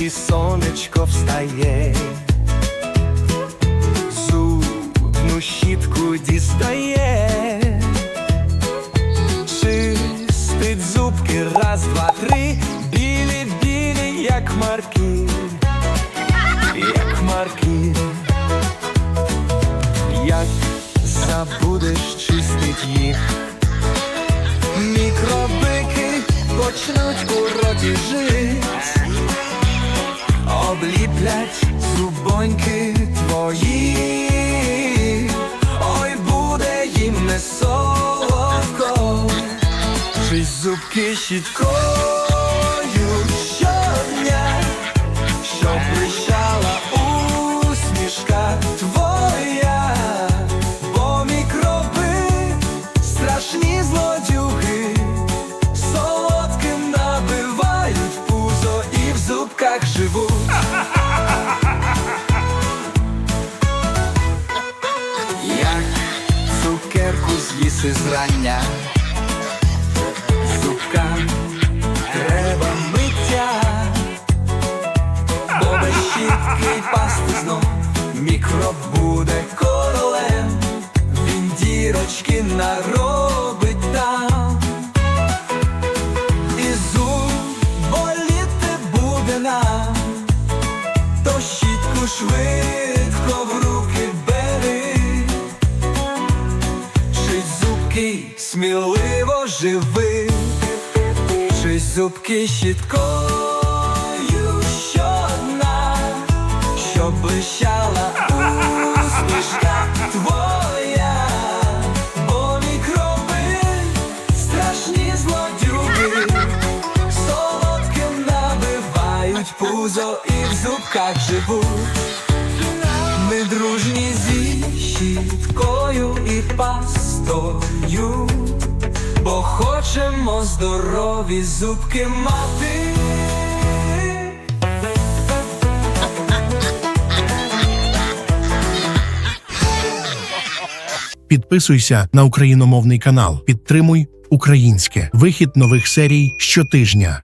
і сонечко встає, зубну щітку дістає, чистить зубки, раз, два, три, білі, білі, як марки, як марки, як забудеш чистить їх. Почнуть у роті жить, обліплять зубоньки твої, ой, буде їм не солодко, Чи зубки щіткою цукерку з'їси зрання, зубкам треба миття, бо без щітки пасти знов. Мікроб буде королем, він дірочки наробить там, і зуб буде нам, то швидко в руки сміливо живи, Чись зубки щіткою щодна, щоб блищала усмішка твоя, бо мікроби страшні злодюги, солодким набивають пузо і в зубках живуть. Ми дружні зі щіткою і пастою, хочемо здорові зубки мати. Підписуйся на україномовний канал, підтримуй українське вихід нових серій щотижня.